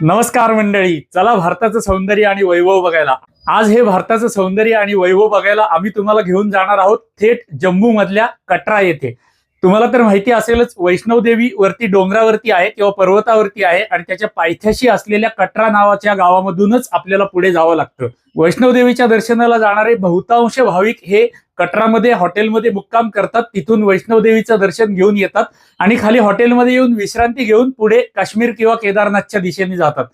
नमस्कार मंडळी. चला भारताचं सौंदर्य आणि वैभव बघायला. आज हे भारताचं सौंदर्य आणि वैभव बघायला आम्ही तुम्हाला घेऊन जाणार आहोत थेट जम्मू मधल्या कटरा येथे. तुम्हाला तर माहिती असेलच वैष्णवदेवी वरती डोंगरावरती आहे किंवा पर्वतावरती आहे आणि त्याच्या पायथ्याशी असलेल्या कटरा नावाच्या गावामधूनच आपल्याला पुढे जावं लागतं. वैष्णवदेवीच्या दर्शनाला जाणारे बहुतांश भाविक हे कटरामध्ये हॉटेलमध्ये मुक्काम करतात. तिथून वैष्णवदेवीचं दर्शन घेऊन येतात आणि खाली हॉटेलमध्ये येऊन विश्रांती घेऊन पुढे काश्मीर किंवा केदारनाथच्या दिशेने जातात.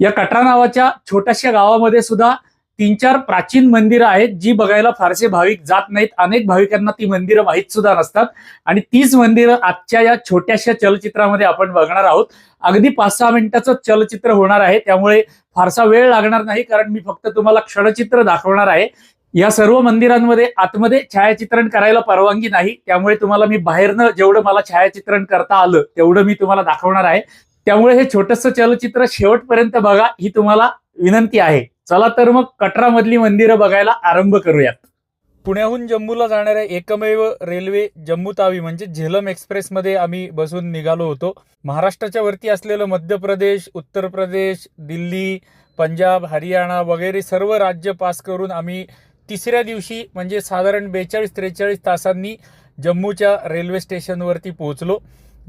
या कटरा नावाच्या छोट्याशा गावामध्ये सुद्धा तीन चार प्राचीन मंदिरं आहेत जी बघायला फारसे भाविक जात नाहीत. अनेक भाविकांना ती मंदिरं माहीत सुद्धा नसतात. आणि तीच मंदिरं आजच्या या छोट्याशा चलचित्रामध्ये आपण बघणार आहोत. अगदी पाच सहा मिनिटाचं चलचित्र होणार आहे. त्यामुळे फारसा वेळ लागणार नाही कारण मी फक्त तुम्हाला क्षणचित्र दाखवणार आहे. या सर्व मंदिरांमध्ये आतमध्ये छायाचित्रण करायला परवानगी नाही. त्यामुळे तुम्हाला मी बाहेरनं जेवढं मला छायाचित्रण करता आलं तेवढं मी तुम्हाला दाखवणार आहे. त्यामुळे हे छोटंसं चलचित्र शेवटपर्यंत बघा ही तुम्हाला विनंती आहे. चला तर मग कटरामधली मंदिरं बघायला आरंभ करूयात. पुण्याहून जम्मूला जाणाऱ्या एकमेव रेल्वे जम्मू तावी म्हणजे झेलम एक्सप्रेसमध्ये आम्ही बसून निघालो होतो. महाराष्ट्राच्या वरती असलेलं मध्य प्रदेश उत्तर प्रदेश दिल्ली पंजाब हरियाणा वगैरे सर्व राज्य पास करून आम्ही तिसऱ्या दिवशी म्हणजे साधारण बेचाळीस त्रेचाळीस तासांनी जम्मूच्या रेल्वे स्टेशनवरती पोहोचलो.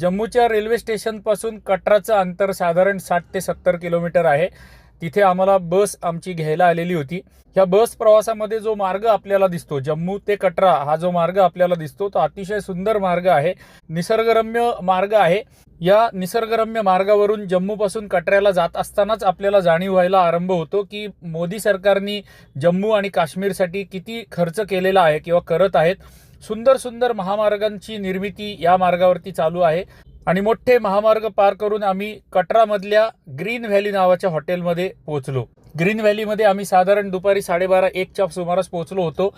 जम्मूच्या रेल्वे स्टेशनपासून कटराचं अंतर साधारण साठ ते सत्तर किलोमीटर आहे. तिथे आम्हाला बस आमची घ्यायला आलेली होती. ह्या बस प्रवासामध्ये जो मार्ग आपल्याला दिसतो जम्मू ते कटरा हा जो मार्ग आपल्याला दिसतो तो अतिशय सुंदर मार्ग आहे. निसर्गरम्य मार्ग आहे. या निसर्गरम्य मार्गावरून जम्मूपासून कटऱ्याला जात असतानाच आपल्याला जाणीव व्हायला आरंभ होतो की मोदी सरकारनी जम्मू आणि काश्मीरसाठी किती खर्च केलेला आहे किंवा करत आहेत. सुंदर सुंदर महामार्गांची निर्मिती या मार्गावरती चालू आहे. आणि मोठे महामार्ग पार करून आम्ही कटरामधल्या ग्रीन व्हॅली नावाच्या हॉटेलमध्ये पोहोचलो. ग्रीन व्हॅलीमध्ये आम्ही साधारण दुपारी साडेबारा एकच्या सुमारास पोहोचलो होतो.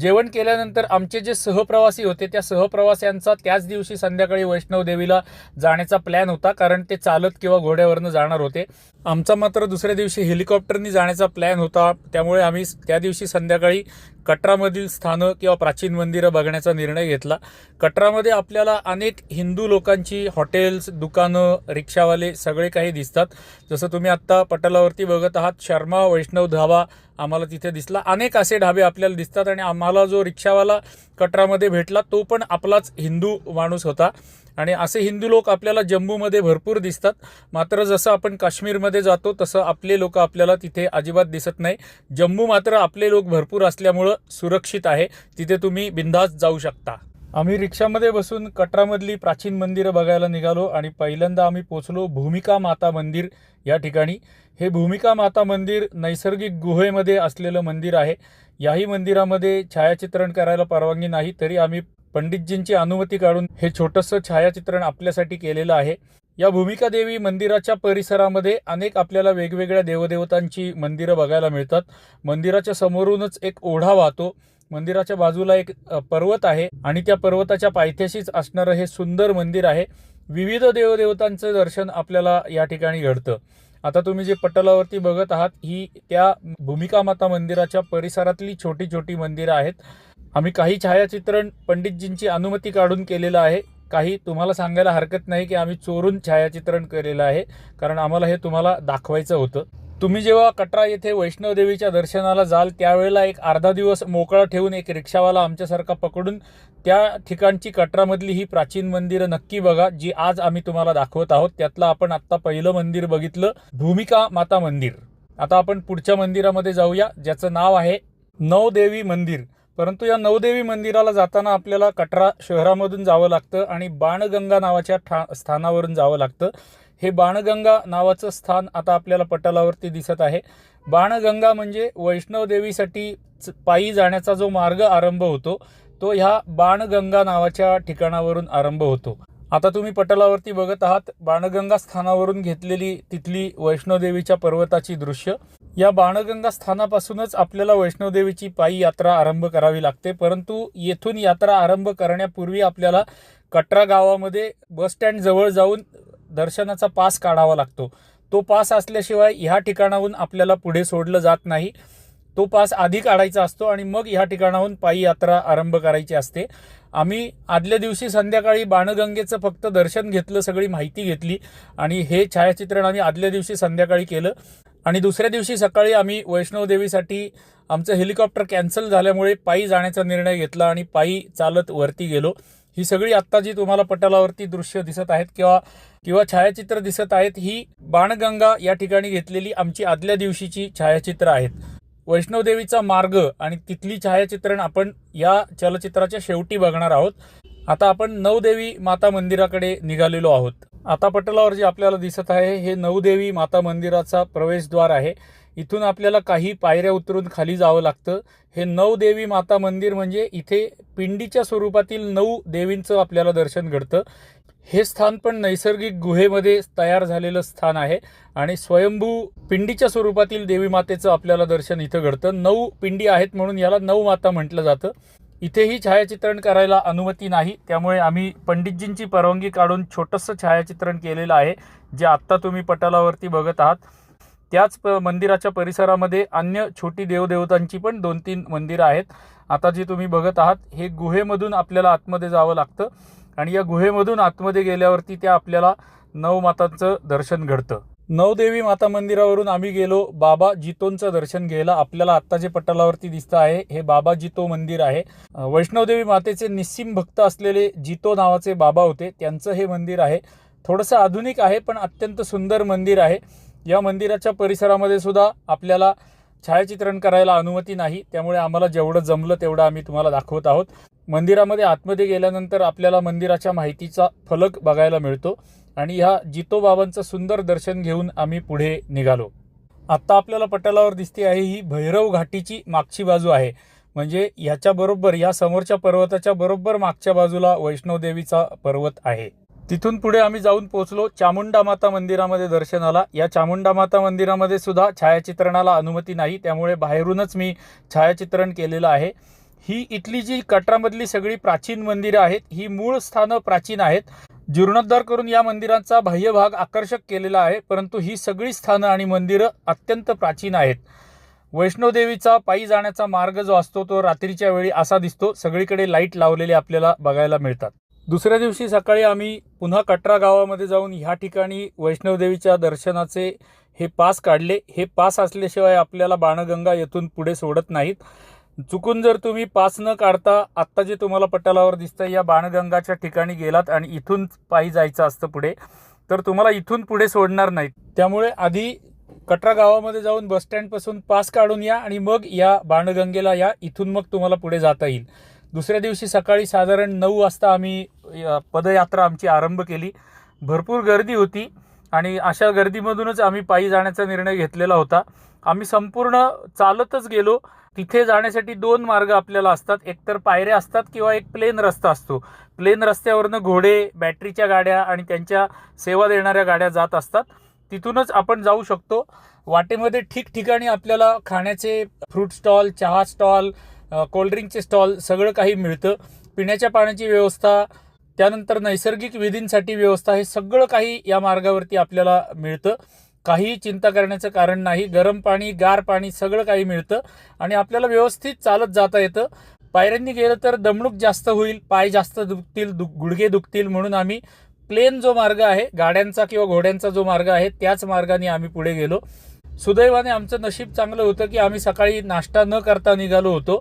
जेवण केल्यानंतर आमचे जे सहप्रवासी होते त्या सहप्रवाशांचा त्याच दिवशी संध्याकाळी वैष्णवदेवीला जाण्याचा प्लॅन होता कारण ते चालत किंवा घोड्यावरनं जाणार होते. आमचा मात्र दुसऱ्या दिवशी हेलिकॉप्टरनी जाण्याचा प्लॅन होता. त्यामुळे आम्ही त्या दिवशी संध्याकाळी कटरामधील स्थानं किंवा प्राचीन मंदिरं बघण्याचा निर्णय घेतला. कटरामध्ये आपल्याला अनेक हिंदू लोकांची हॉटेल्स दुकानं रिक्षावाले सगळे काही दिसतात. जसं तुम्ही आत्ता पटलावरती बघत आहात शर्मा वैष्णव धाबा आम्हाला तिथे दिसला. अनेक असे ढाबे आपल्याला दिसतात आणि आम्हाला जो रिक्षावाला कटरामध्ये भेटला तो पण आपलाच हिंदू माणूस होता. आणि असे हिंदू लोक आपल्याला जम्मूमध्ये भरपूर दिसतात. मात्र जसं आपण काश्मीरमध्ये जातो तसं आपले लोक आपल्याला तिथे अजिबात दिसत नाही. जम्मू मात्र आपले लोक भरपूर असल्यामुळं सुरक्षित आहे. तिथे तुम्ही बिंदास जाऊ शकता. आम्ही रिक्षामध्ये बसून कटरामधली प्राचीन मंदिरं बघायला निघालो आणि पहिल्यांदा आम्ही पोचलो भूमिका माता मंदिर या ठिकाणी. हे भूमिका माता मंदिर नैसर्गिक गुहेमध्ये असलेलं मंदिर आहे. याही मंदिरामध्ये छायाचित्रण करायला परवानगी नाही तरी आम्ही पंडितजींची अनुमती काढून हे छोटंसं छायाचित्रण आपल्यासाठी केलेलं आहे. या भूमिका देवी मंदिराच्या परिसरामध्ये अनेक आपल्याला वेगवेगळ्या देवदेवतांची मंदिरं बघायला मिळतात. मंदिराच्या समोरूनच एक ओढा वाहतो. मंदिराच्या बाजूला एक पर्वत आहे आणि त्या पर्वताच्या पायथ्याशीच असणारं हे सुंदर मंदिर आहे. विविध देवदेवतांचं दर्शन आपल्याला या ठिकाणी घडतं. आता तुम्ही जे पटलावरती बघत आहात ही त्या भूमिका माता मंदिराच्या परिसरातली छोटी छोटी मंदिरं आहेत. आम्ही काही छायाचित्रण पंडितजींची अनुमती काढून केलेलं आहे. काही तुम्हाला सांगायला हरकत नाही की आम्ही चोरून छायाचित्रण केलेलं आहे कारण आम्हाला हे तुम्हाला दाखवायचं होतं. तुम्ही जेव्हा कटरा येथे वैष्णवदेवीच्या दर्शनाला जाल त्यावेळेला एक अर्धा दिवस मोकळा ठेवून एक रिक्षावाला आमच्यासारखा पकडून त्या ठिकाणची कटरामधली ही प्राचीन मंदिरं नक्की बघा जी आज आम्ही तुम्हाला दाखवत आहोत. त्यातलं आपण आत्ता पहिलं मंदिर बघितलं भूमिका माता मंदिर. आता आपण पुढच्या मंदिरामध्ये जाऊया ज्याचं नाव आहे नवदेवी मंदिर. परंतु या नवदेवी मंदिराला जाताना आपल्याला कटरा शहरामधून जावं लागतं आणि बाणगंगा नावाच्या ठा स्थानावरून जावं लागतं. हे बाणगंगा नावाचं स्थान आता आपल्याला पटलावरती दिसत आहे. बाणगंगा म्हणजे वैष्णवदेवीसाठी च- पायी जाण्याचा जो मार्ग आरंभ होतो तो ह्या बाणगंगा नावाच्या ठिकाणावरून आरंभ होतो. आता तुम्ही पटलावरती बघत आहात बाणगंगा स्थानावरून घेतलेली तिथली वैष्णोदेवीच्या पर्वताची दृश्य. या बाणगंगा स्थानापासूनच आपल्याला वैष्णोदेवीची पायी यात्रा आरंभ करावी लागते. परंतु येथून यात्रा आरंभ करण्यापूर्वी आपल्याला कटरा गावामध्ये बसस्टँड जवळ जाऊन दर्शनाचा पास काढावा लागतो. तो पास असल्याशिवाय ह्या ठिकाणाहून आपल्याला पुढे सोडलं जात नाही. तो पास आधी काढायचा असतो आणि मग ह्या ठिकाणाहून पायी यात्रा आरंभ करायची असते. आम्ही आदल्या दिवशी संध्याकाळी बाणगंगेचं फक्त दर्शन घेतलं सगळी माहिती घेतली आणि हे छायाचित्रण आम्ही आदल्या दिवशी संध्याकाळी केलं. आणि दुसऱ्या दिवशी सकाळी आम्ही वैष्णवदेवीसाठी आमचं हेलिकॉप्टर कॅन्सल झाल्यामुळे पायी जाण्याचा निर्णय घेतला आणि पायी चालत वरती गेलो. ही सगळी आत्ता जी तुम्हाला पटलावरती दृश्य दिसत आहेत किंवा किंवा छायाचित्र दिसत आहेत ही बाणगंगा या ठिकाणी घेतलेली आमची आदल्या दिवशीची छायाचित्र आहेत. वैष्णवदेवीचा मार्ग आणि तिथली छायाचित्रण आपण या चलचित्राच्या शेवटी बघणार आहोत. आता आपण नवदेवी माता मंदिराकडे निघालेलो आहोत. आता पटलावर जे आपल्याला दिसत आहे हे नवदेवी माता मंदिराचा प्रवेशद्वार आहे. इथून आपल्याला काही पायऱ्या उतरून खाली जावं लागतं. हे नवदेवी माता मंदिर म्हणजे इथे पिंडीच्या स्वरूपातील नऊ देवींचं आपल्याला दर्शन घडतं. हे स्थान पण नैसर्गिक गुहेमध्ये तयार झालेलं स्थान आहे आणि स्वयंभू पिंडीच्या स्वरूपातील देवी मातेचं आपल्याला दर्शन इथं घडतं. नऊ पिंडी आहेत म्हणून याला नऊ माता म्हटलं जातं. इथेही छायाचित्रण करायला अनुमती नाही. त्यामुळे आम्ही पंडितजींची परवानगी काढून छोटंसं छायाचित्रण केलेलं आहे जे आत्ता तुम्ही पटलावरती बघत आहात. त्याच प- मंदिराच्या परिसरामध्ये अन्य छोटी देवदेवतांची पण दोन तीन मंदिरं आहेत. आता जी तुम्ही बघत आहात हे गुहेमधून आपल्याला आतमध्ये जावं लागतं आणि या गुहेमधून आतमध्ये गेल्यावरती त्या आपल्याला नवमातांचं दर्शन घडतं. नवदेवी माता मंदिरावरून आम्ही गेलो. बाबा जितोंचं दर्शन घ्यायला आपल्याला आत्ता जे पटलावरती दिसतं आहे हे बाबा जितो मंदिर आहे. वैष्णवदेवी मातेचे निस्सिम भक्त असलेले जितो नावाचे बाबा होते. त्यांचं हे मंदिर आहे. थोडंसं आधुनिक आहे पण अत्यंत सुंदर मंदिर आहे. या मंदिराच्या परिसरामध्ये सुद्धा आपल्याला छायाचित्रण करायला अनुमती नाही. त्यामुळे आम्हाला जेवढं जमलं तेवढं आम्ही तुम्हाला दाखवत आहोत. मंदिरामध्ये आतमध्ये गेल्यानंतर आपल्याला मंदिराच्या माहितीचा फलक बघायला मिळतो. आणि ह्या जितोबाबांचं सुंदर दर्शन घेऊन आम्ही पुढे निघालो. आत्ता आपल्याला पटलावर दिसते आहे ही भैरव घाटीची मागची बाजू आहे. म्हणजे ह्याच्याबरोबर या समोरच्या पर्वताच्या बरोबर मागच्या बाजूला वैष्णवदेवीचा पर्वत आहे. तिथून पुढे आम्ही जाऊन पोहोचलो चामुंडा माता मंदिरामध्ये दर्शनाला. या चामुंडा माता मंदिरामध्ये सुद्धा छायाचित्रणाला अनुमती नाही त्यामुळे बाहेरूनच मी छायाचित्रण केलेलं आहे. ही इथली जी कटरामधली सगळी प्राचीन मंदिरं आहेत ही मूळ स्थानं प्राचीन आहेत. जीर्णोद्धार करून या मंदिरांचा बाह्य भाग आकर्षक केलेला आहे परंतु ही सगळी स्थानं आणि मंदिरं अत्यंत प्राचीन आहेत. वैष्णोदेवीचा पायी जाण्याचा मार्ग जो असतो तो रात्रीच्या वेळी असा दिसतो. सगळीकडे लाइट लावलेले आपल्याला बघायला मिळतात. दुसऱ्या दिवशी सकाळी आम्ही पुन्हा कटरा गावामध्ये जाऊन ह्या ठिकाणी वैष्णवदेवीच्या दर्शनाचे हे पास काढले. हे पास असल्याशिवाय आपल्याला बाणगंगा येथून पुढे सोडत नाहीत. चुकून जर तुम्ही पास न काढता आत्ता जे तुम्हाला पटलावर दिसतं या बाणगंगाच्या ठिकाणी गेलात आणि इथून पायी जायचं असतं पुढे तर तुम्हाला इथून पुढे सोडणार नाहीत. त्यामुळे आधी कटरा गावामध्ये जाऊन बसस्टँडपासून पास काढून या आणि मग या बाणगंगेला या इथून मग तुम्हाला पुढे जाता येईल. दुसऱ्या दिवशी सकाळी साधारण नऊ वाजता आम्ही पदयात्रा आमची आरंभ केली. भरपूर गर्दी होती आणि अशा गर्दीमधूनच आम्ही पायी जाण्याचा निर्णय घेतलेला होता. आम्ही संपूर्ण चालतच गेलो. तिथे जाण्यासाठी दोन मार्ग आपल्याला असतात. एकतर पायऱ्या असतात किंवा एक प्लेन रस्ता असतो. प्लेन रस्त्यावरनं घोडे बॅटरीच्या गाड्या आणि त्यांच्या सेवा देणाऱ्या गाड्या जात असतात. तिथूनच आपण जाऊ शकतो. वाटेमध्ये ठिकठिकाणी आपल्याला खाण्याचे फ्रूट स्टॉल चहा स्टॉल कोल्ड्रिंकचे स्टॉल सगळं काही मिळतं. पिण्याच्या पाण्याची व्यवस्था त्यानंतर नैसर्गिक विधींसाठी व्यवस्था हे सगळं काही या मार्गावरती आपल्याला मिळतं. काहीही चिंता करण्याचं कारण नाही. गरम पाणी गार पाणी सगळं काही मिळतं आणि आपल्याला व्यवस्थित चालत जाता येतं. पायऱ्यांनी गेलं तर दमणूक जास्त होईल पाय जास्त दुखतील दु गुडघे दुखतील म्हणून आम्ही प्लेन जो मार्ग आहे गाड्यांचा किंवा घोड्यांचा जो मार्ग आहे त्याच मार्गाने आम्ही पुढे गेलो. सुदैवाने आमचं नशीब चांगलं होतं की आम्ही सकाळी नाश्ता न करता निघालो होतो.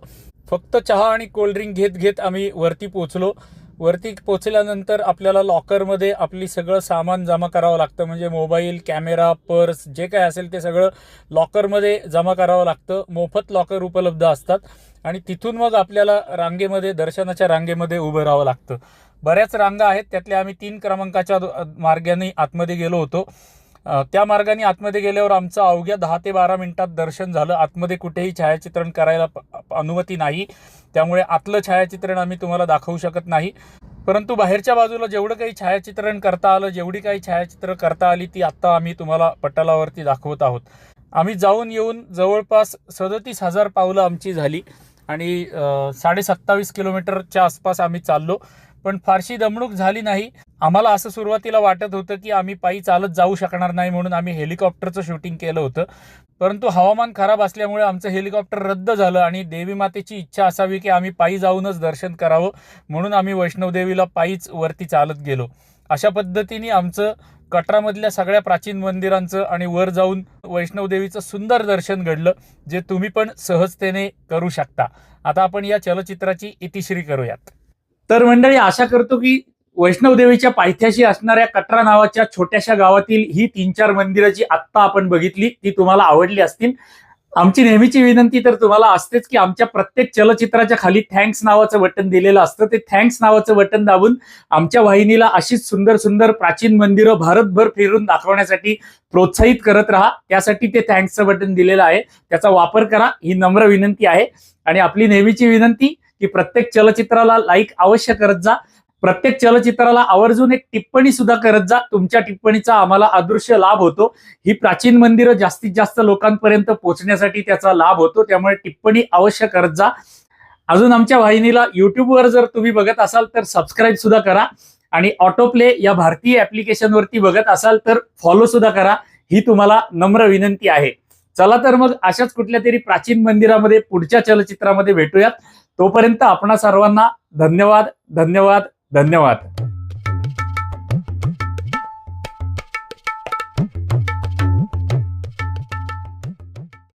फक्त चहा आणि कोल्ड्रिंक घेत घेत आम्ही वरती पोचलो वरती पोचल्यानंतर आपल्याला लॉकरमध्ये आपली सगळं सामान जमा करावं लागतं. म्हणजे मोबाईल कॅमेरा पर्स जे काय असेल ते सगळं लॉकरमध्ये जमा करावं लागतं. मोफत लॉकर उपलब्ध असतात. आणि तिथून मग आपल्याला रांगेमध्ये दर्शनाच्या रांगेमध्ये उभं राहावं लागतं. बऱ्याच रांगा आहेत. त्यातल्या आम्ही तीन क्रमांकाच्या मार्गाने आतमध्ये गेलो होतो. त्या मार्गाने आतमध्ये गेल्यावर आमचं अवघ्या दहा ते बारा मिनिटात दर्शन झालं. आतमध्ये कुठेही छायाचित्रण करायला अनुमती नाही. त्यामुळे आतलं छायाचित्रण आम्ही तुम्हाला दाखवू शकत नाही. परंतु बाहेरच्या बाजूला जेवढं काही छायाचित्रण करता आलं जेवढी काही छायाचित्र करता आली ती आत्ता आम्ही तुम्हाला पटलावरती दाखवत आहोत. आम्ही जाऊन येऊन जवळपास सदतीस हजार पावलं आमची झाली आणि साडे सत्तावीस किलोमीटरच्या आसपास आम्ही चाललो. पण फारशी दमणूक झाली नाही. आम्हाला असं सुरुवातीला वाटत होतं की आम्ही पायी चालत जाऊ शकणार नाही म्हणून आम्ही हेलिकॉप्टरचं शूटिंग केलं होतं. परंतु हवामान खराब असल्यामुळे आमचं हेलिकॉप्टर रद्द झालं आणि देवी मातेची इच्छा असावी की आम्ही पायी जाऊनच दर्शन करावं म्हणून आम्ही वैष्णवदेवीला पायीच वरती चालत गेलो. अशा पद्धतीने आमचं कटरामधल्या सगळ्या प्राचीन मंदिरांचं आणि वर जाऊन वैष्णवदेवीचं सुंदर दर्शन घडलं जे तुम्ही पण सहजतेने करू शकता. आता आपण या चलचित्राची इतिश्री करूयात. तर मंडळी आशा करतो की वैष्णवदेवीच्या पायथ्याशी असणाऱ्या कटरा नावाच्या छोट्याशा गावातील ही तीन चार मंदिरं जी आत्ता आपण बघितली ती तुम्हाला आवडली असतील. आमची नेहमीची विनंती तर तुम्हाला असतेच की आमच्या प्रत्येक चलचित्राच्या खाली थँक्स नावाचं बटन दिलेलं असतं. ते थँक्स नावाचं बटन दाबून आमच्या वाहिनीला अशीच सुंदर सुंदर प्राचीन मंदिरं भारतभर फिरून दाखवण्यासाठी प्रोत्साहित करत राहा. त्यासाठी ते थँक्सचं बटन दिलेलं आहे. त्याचा वापर करा. ही नम्र विनंती आहे. आणि आपली नेहमीची विनंती की प्रत्येक चलचित्राला लाईक अवश्य करत जा. प्रत्येक चलचित्राला आवर्जून एक टिप्पणी सुद्धा करत जा. तुमच्या टिप्पणीचा आम्हाला अदृश्य लाभ होतो. ही प्राचीन मंदिरं जास्तीत जास्त लोकांपर्यंत पोहोचण्यासाठी त्याचा लाभ होतो. त्यामुळे टिप्पणी अवश्य करत जा. अजून आमच्या वाहिनीला युट्यूबवर जर तुम्ही बघत असाल तर सबस्क्राईब सुद्धा करा. आणि ऑटोप्ले या भारतीय ऍप्लिकेशनवरती बघत असाल तर फॉलो सुद्धा करा. ही तुम्हाला नम्र विनंती आहे. चला तर मग अशाच कुठल्या तरी प्राचीन मंदिरामध्ये पुढच्या चलचित्रामध्ये भेटूयात. तोपर्यंत आपणा सर्वांना धन्यवाद धन्यवाद धन्यवाद.